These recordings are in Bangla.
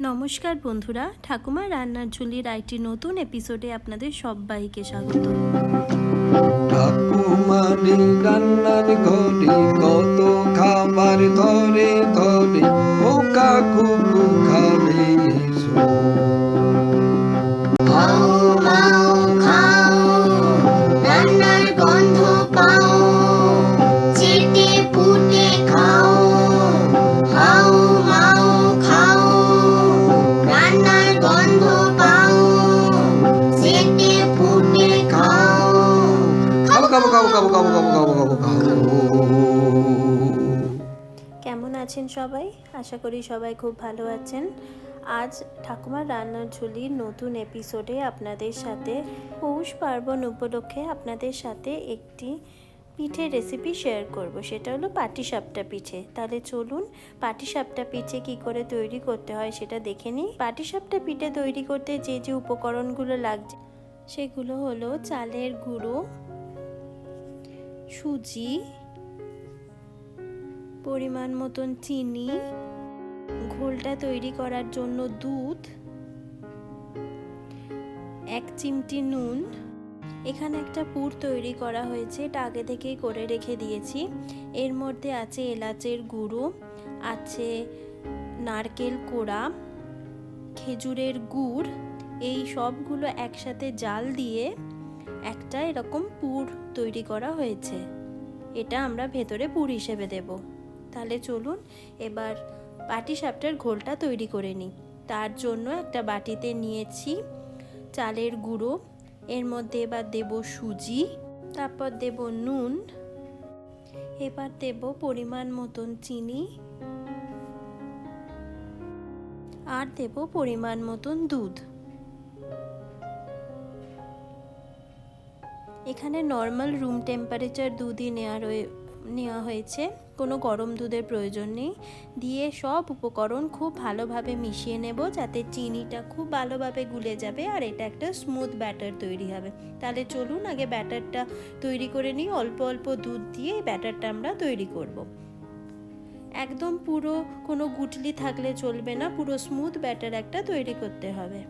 নমস্কার বন্ধুরা ঠাকুমার রান্নার ঝুলির আইটি নতুন এপিসোডে আপনাদের সবাইকে স্বাগত। রান্নার কত খাবার ধরে ধরে, ও কাকু খাবে আছেন সবাই? আশা করি সবাই খুব ভালো আছেন। আজ ঠাকুমার রান্নার ঝুলির নতুন এপিসোডে আপনাদের সাথে, পৌষ পার্বণ উপলক্ষে আপনাদের সাথে একটি পিঠের রেসিপি শেয়ার করব। সেটা হলো পাটিসাপটা পিঠে। তাহলে চলুন পাটিসাপটা পিঠে কি করে তৈরি করতে হয় সেটা দেখে নিই। পাটিসাপটা পিঠে তৈরি করতে যে যে উপকরণগুলো লাগছে, সেগুলো হলো চালের গুঁড়ো, সুজি পরিমাণ মতন চিনি, ঘোলটা তৈরি করার জন্য দুধ, এক চিমটি নুন। এখানে একটা পুর তৈরি করা হয়েছে, এটা আগে থেকেই করে রেখে দিয়েছি। এর মধ্যে আছে এলাচের গুঁড়ো, আছে নারকেল কোড়া, খেজুরের গুড়, এই সবগুলো একসাথে জাল দিয়ে একটা এরকম পুর তৈরি করা হয়েছে। এটা আমরা ভেতরে পুর হিসেবে দেব। তাহলে চলুন এবার পাটি সাপটার ঘোলটা তৈরি করে নিই। তার জন্য একটা বাটিতে নিয়েছি চালের গুঁড়ো, এর মধ্যে এবার দেব সুজি, তারপর দেব নুন, এবার দেব পরিমাণ মতন চিনি, আর দেব পরিমাণ মতন দুধ। এখানে নর্মাল রুম টেম্পারেচার দুধই নেওয়া রয়ে নেওয়া হয়েছে। কোনো গরম দুধের প্রয়োজন নেই। দিয়ে সব উপকরণ খুব ভালোভাবে মিশিয়ে নেব যাতে চিনিটা খুব ভালোভাবে গুলে যাবে আর এটা একটা স্মুথ ব্যাটার তৈরি হবে। তাহলে চলুন আগে ব্যাটারটা তৈরি করে নিই। অল্প অল্প দুধ দিয়ে ব্যাটারটা আমরা তৈরি করব। একদম পুরো কোনো গুটলি থাকলে চলবে না। পুরো স্মুথ ব্যাটার একটা তৈরি করতে হবে।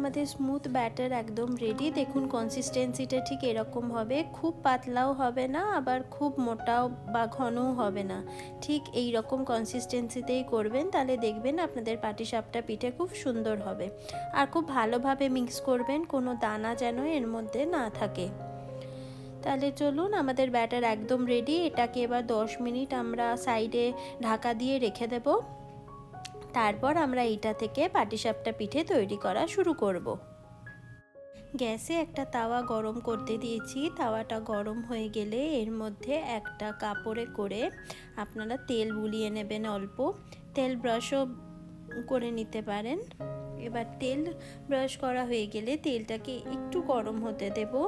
আমাদের স্মুথ ব্যাটার একদম রেডি দেখুন কনসিস্টেন্সিটা ঠিক এরকম হবে। খুব পাতলাও হবে না, আবার খুব মোটাও বা ঘনও হবে না। ঠিক এই রকম কনসিস্টেন্সিতেই করবেন, তাহলে দেখবেন আপনাদের পাটিসাপটা পিঠে খুব সুন্দর হবে। আর খুব ভালোভাবে মিক্স করবেন, কোনো দানা যেন এর মধ্যে না থাকে। তাহলে চলুন, আমাদের ব্যাটার একদম রেডি এটাকে এবার দশ মিনিট আমরা সাইডে ঢাকা দিয়ে রেখে দেবো। তারপর আমরা এটা থেকে পাটিসাপটা পিঠে তৈরি করা শুরু করব। গ্যাসে একটা তাওয়া গরম করতে দিয়েছি। তাওয়াটা গরম হয়ে গেলে এর মধ্যে একটা কাপড়ে করে আপনারা তেল বুলিয়ে নেবেন অল্প। তেল ব্রাশও করে নিতে পারেন। এবার তেল ব্রাশ করা হয়ে গেলে তেলটাকে একটু গরম হতে দেবো।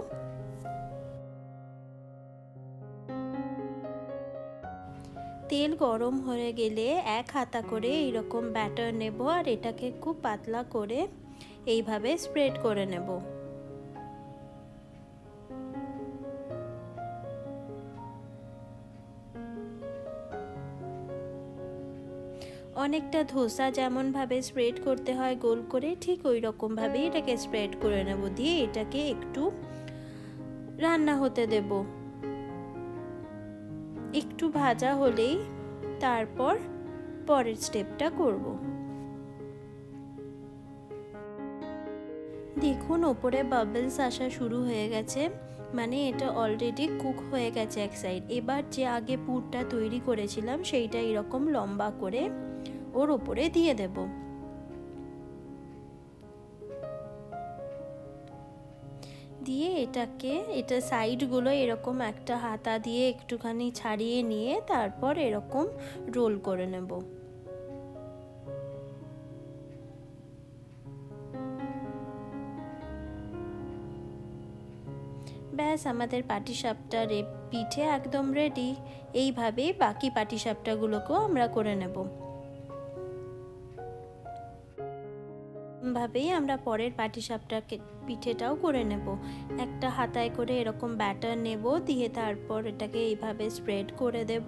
তেল গরম হয়ে গেলে এক হাতা করে এইরকম ব্যাটার নেব আর এটাকে খুব পাতলা করে এইভাবে স্প্রেড করে নেব। অনেকটা ধোসা যেমনভাবে স্প্রেড করতে হয় গোল করে ঠিক ওই রকমভাবেই এটাকে স্প্রেড করে নেব দিয়ে এটাকে একটু রান্না হতে দেবো। একটু ভাজা হলেই তারপর পরের স্টেপটা করব। দেখুন, ওপরে বাবলস আসা শুরু হয়ে গেছে। মানে এটা অলরেডি কুক হয়ে গেছে এক সাইড এবার যে আগে পুরটা তৈরি করেছিলাম, সেইটা এরকম লম্বা করে ওর ওপরে দিয়ে দেবো। দিয়ে এটাকে, এটা সাইডগুলো এরকম একটা হাতা দিয়ে একটুখানি ছাড়িয়ে নিয়ে তারপর এরকম রোল করে নেব। ব্যাস, আমাদের পাটিসাপটা রে, পিঠে একদম রেডি এইভাবেই বাকি পাটিসাপটাগুলোকেও আমরা করে নেব। সেমভাবেই আমরা পরের পাটিসাপটাকে, পিঠেটাও করে নেব। একটা হাতায় করে এরকম ব্যাটার নেব, দিয়ে তারপর এটাকে এইভাবে স্প্রেড করে দেব।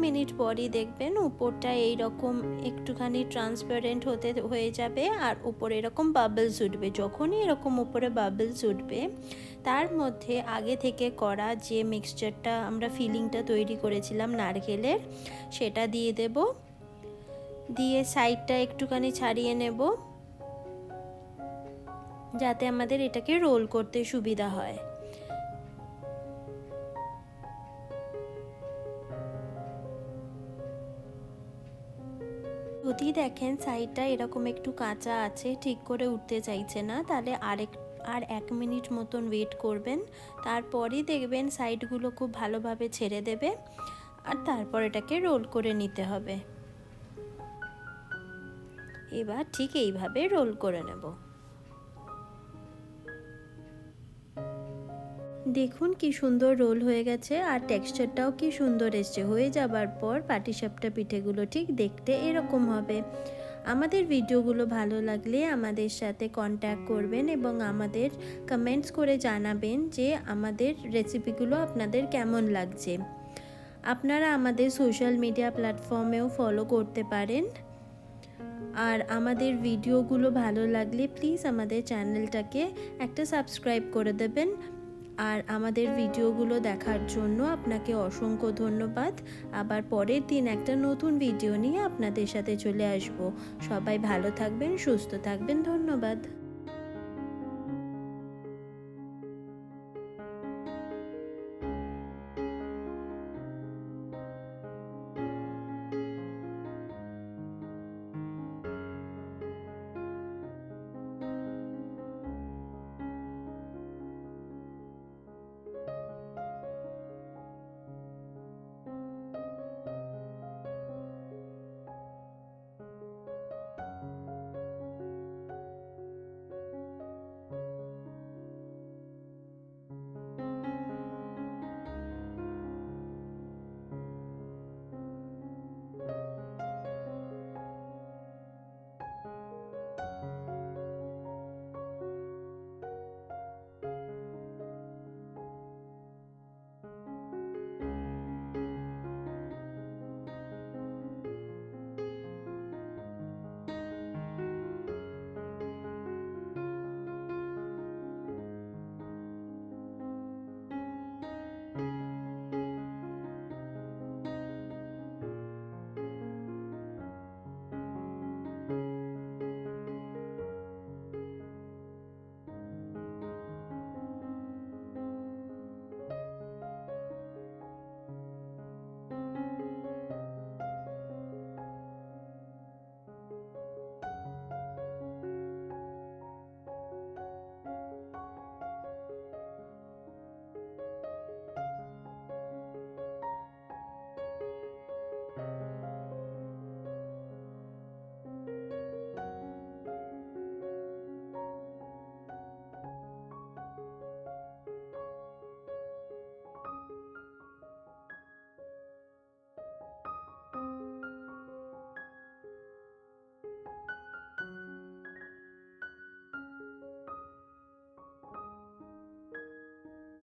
মিনিট পরই দেখবেন উপরটা এইরকম একটুখানি ট্রান্সপারেন্ট হতে হয়ে যাবে আর উপরে এরকম বাবলস উঠবে। যখনই এরকম উপরে বাবলস উঠবে, তার মধ্যে আগে থেকে করা যে মিক্সচারটা আমরা ফিলিংটা তৈরি করেছিলাম নারকেলের, সেটা দিয়ে দেব। দিয়ে সাইডটা একটুখানি ছাড়িয়ে নেব। যাতে আমাদের এটাকে রোল করতে সুবিধা হয়। যদি দেখেন সাইডটা এরকম একটু কাঁচা আছে, ঠিক করে উঠতে চাইছে না, তাহলে আরেক, আর এক মিনিট মতন ওয়েট করবেন। তারপরই দেখবেন সাইডগুলো খুব ভালোভাবে ছেড়ে দেবে, আর তারপর এটাকে রোল করে নিতে হবে। এবার ঠিক এইভাবে রোল করে নেব। দেখুন কি সুন্দর রোল হয়ে গেছে আর টেক্সচারটাও কি সুন্দর এসছে। হয়ে যাবার পর পাটিসাপটা পিঠেগুলো ঠিক দেখতে এরকম হবে। আমাদের ভিডিওগুলো ভালো লাগলে আমাদের সাথে কন্ট্যাক্ট করবেন এবং আমাদের কমেন্টস করে জানাবেন যে আমাদের রেসিপিগুলো আপনাদের কেমন লাগছে। আপনারা আমাদের সোশ্যাল মিডিয়া প্ল্যাটফর্মেও ফলো করতে পারেন। আর আমাদের ভিডিওগুলো ভালো লাগলে প্লিজ আমাদের চ্যানেলটাকে একটা সাবস্ক্রাইব করে দেবেন। আর আমাদের ভিডিওগুলো দেখার জন্য আপনাকে অসংখ্য ধন্যবাদ। আবার পরের দিন একটা নতুন ভিডিও নিয়ে আপনাদের সাথে চলে আসব। সবাই ভালো থাকবেন, সুস্থ থাকবেন, ধন্যবাদ।